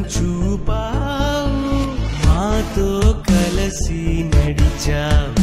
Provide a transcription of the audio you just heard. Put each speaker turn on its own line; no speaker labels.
చూపావు. మాతో కలసి నడిచావు.